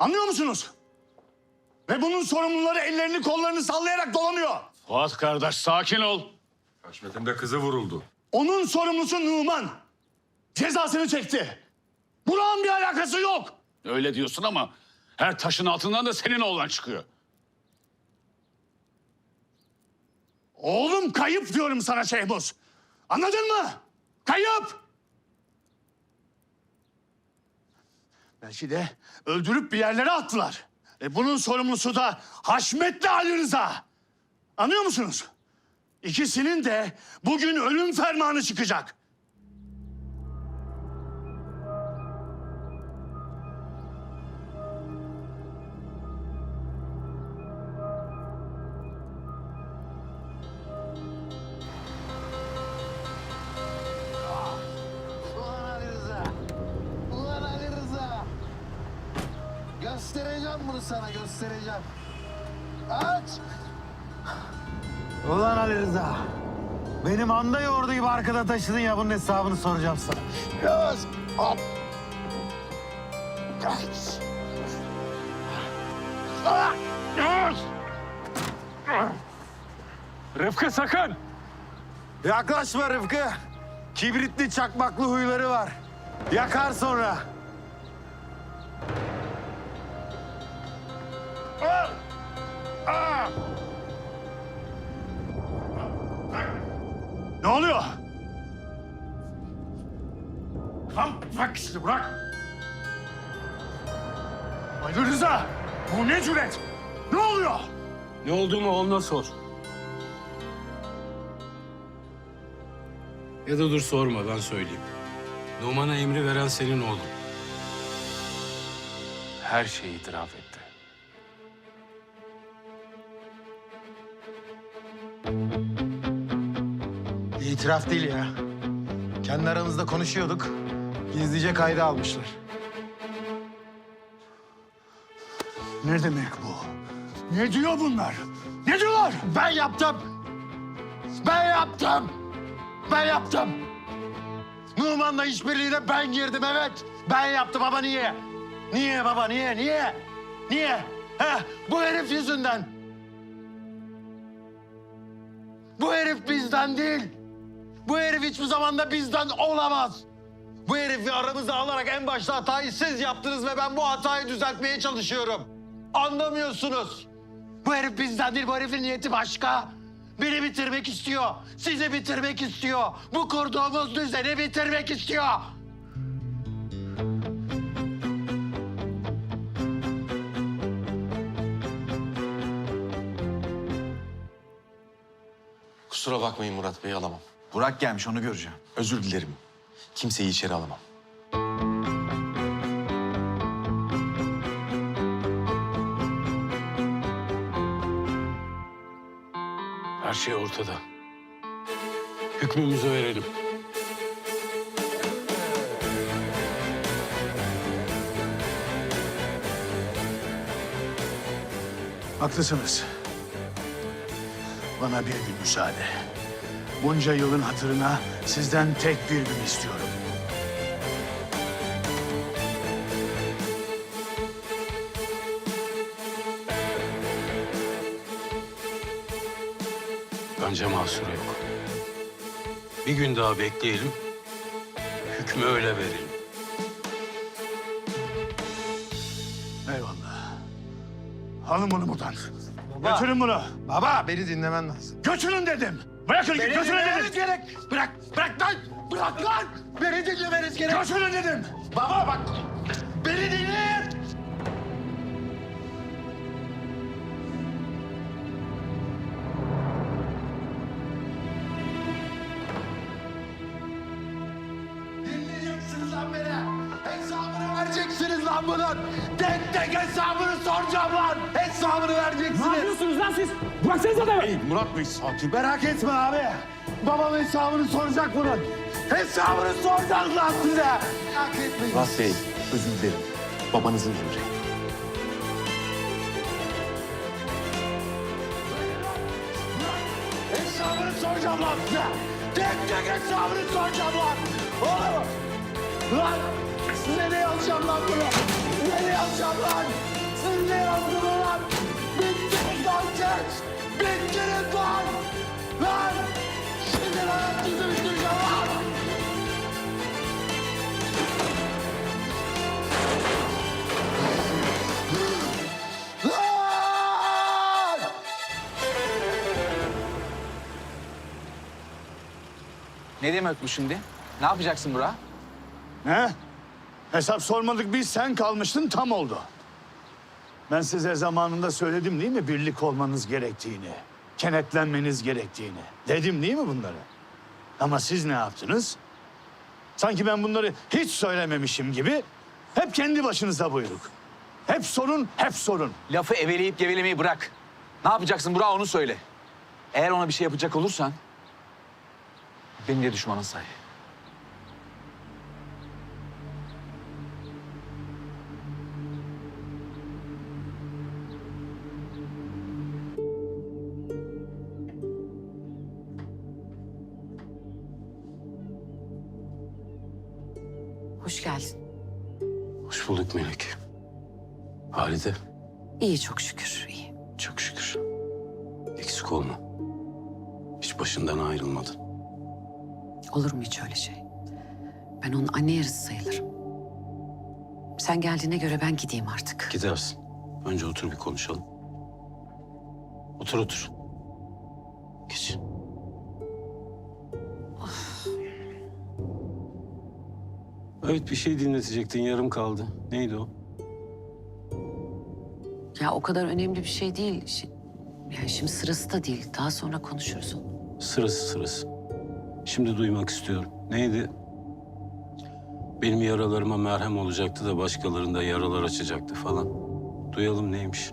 Anlıyor musunuz? Ve bunun sorumluları ellerini kollarını sallayarak dolanıyor. Fuat kardeş sakin ol. Haşmet'in de kızı vuruldu. Onun sorumlusu Numan. Cezasını çekti. Burak'ın bir alakası yok. Öyle diyorsun ama her taşın altından da senin oğlan çıkıyor. Oğlum kayıp diyorum sana Şehmuz. Anladın mı? Kayıp. Belki de öldürüp bir yerlere attılar. E bunun sorumlusu da Haşmet'le Ali Rıza. Anlıyor musunuz? İkisinin de bugün ölüm fermanı çıkacak. Göstereceğim bunu sana göstereceğim. Aç. Ulan Ali Rıza. Benim anda yoğurdu gibi arkada taşıdın ya bunun hesabını soracağım sana. Göz. Hop. Aç. Rıfkı sakın. Yaklaşma Rıfkı. Kibritli çakmaklı huyları var. Yakar sonra. Oluyor? Lan bırak işte bırak. Ali Rıza bu ne cüret? Ne oluyor? Ne olduğunu oğluna sor. Ya da dur sorma ben söyleyeyim. Numan'a emri veren senin oğlun. Her şeyi itiraf etti. İtiraf değil ya. Kendi aramızda konuşuyorduk. Gizlice kayda almışlar. Ne demek bu? Ne diyor bunlar? Ne diyorlar? Ben yaptım. Ben yaptım. Ben yaptım. Numan'la işbirliğine ben girdim evet. Ben yaptım ama niye? Niye baba niye niye? Niye? Heh, bu herif yüzünden. Bu herif bizden değil. Bu herif hiçbir zaman da bizden olamaz. Bu herifi aramıza alarak en başta hatayı siz yaptınız ve ben bu hatayı düzeltmeye çalışıyorum. Anlamıyorsunuz. Bu herif bizden değil, bu herifin niyeti başka. Beni bitirmek istiyor, sizi bitirmek istiyor. Bu kurduğumuz düzeni bitirmek istiyor. Kusura bakmayın Murat Bey'i alamam. Burak gelmiş onu göreceğim. Özür dilerim. Kimseyi içeri alamam. Her şey ortada. Hükmümüzü verelim. Haklısınız. Bana bir gün müsaade. Bunca yılın hatırına sizden tek bir gün istiyorum. Bence mahsuru yok. Bir gün daha bekleyelim. Hükmü öyle verelim. Eyvallah. Alın bunu buradan. Götürün bunu. Baba beni dinlemen lazım. Götürün dedim. Bırakın Beni götürün dinlemeniz dedim. gerek. Bırak, bırak lan. Bırak lan. Beni dinlemeniz gerek. Götürün dedim. Baba bak. Beni dinle. Dinleyeceksiniz lan beni. Hesabını vereceksiniz lan bunun. Tek tek hesabını soracağım lan. Hesabını vereceksiniz. Ne yapıyorsunuz lan siz? Bıraksanıza adamı. Murat Bey sakin. Merak etme abi. Babam hesabını soracak bunun. Hesabını soracak lan size. Merak etmeyin. Murat Bey, özür dilerim. Babanızın emri. Hesabını soracağım lan size. Tek tek hesabını soracağım lan. Oğlum. Lan size ne yazacağım lan bunu? Size ne yazacağım lan? Ne demek bu şimdi? Ne yapacaksın Burak? Ne? Hesap sormadık biz sen kalmıştın tam oldu. Ben size zamanında söyledim değil mi birlik olmanız gerektiğini, kenetlenmeniz gerektiğini. Dedim değil mi bunları? Ama siz ne yaptınız? Sanki ben bunları hiç söylememişim gibi hep kendi başınıza buyruk. Hep sorun, hep sorun. Lafı eveleyip gevelemeyi bırak. Ne yapacaksın Burak onu söyle. Eğer ona bir şey yapacak olursan... ...beni de düşmanın say. Hoş geldin. Hoş bulduk Melek. Halide İyi çok şükür, iyi. çok şükür. Eksik olma. Hiç başından ayrılmadın. Olur mu hiç öyle şey? Ben onun anne yarısı sayılırım. Sen geldiğine göre ben gideyim artık. Gidersin. Önce otur bir konuşalım. Otur otur. Geç. Evet bir şey dinletecektin yarım kaldı. Neydi o? Ya o kadar önemli bir şey değil. Şi- Yani şimdi sırası da değil. Daha sonra konuşuruz onu. Sırası sırası. Şimdi duymak istiyorum. Neydi? Benim yaralarıma merhem olacaktı da başkalarında yaralar açacaktı falan. Duyalım neymiş?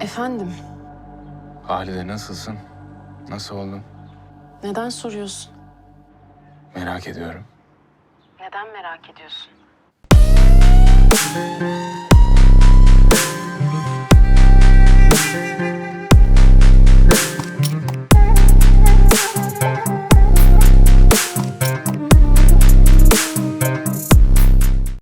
Efendim, Halide nasılsın? Nasıl oldun? neden soruyorsun? Merak ediyorum. Neden merak ediyorsun?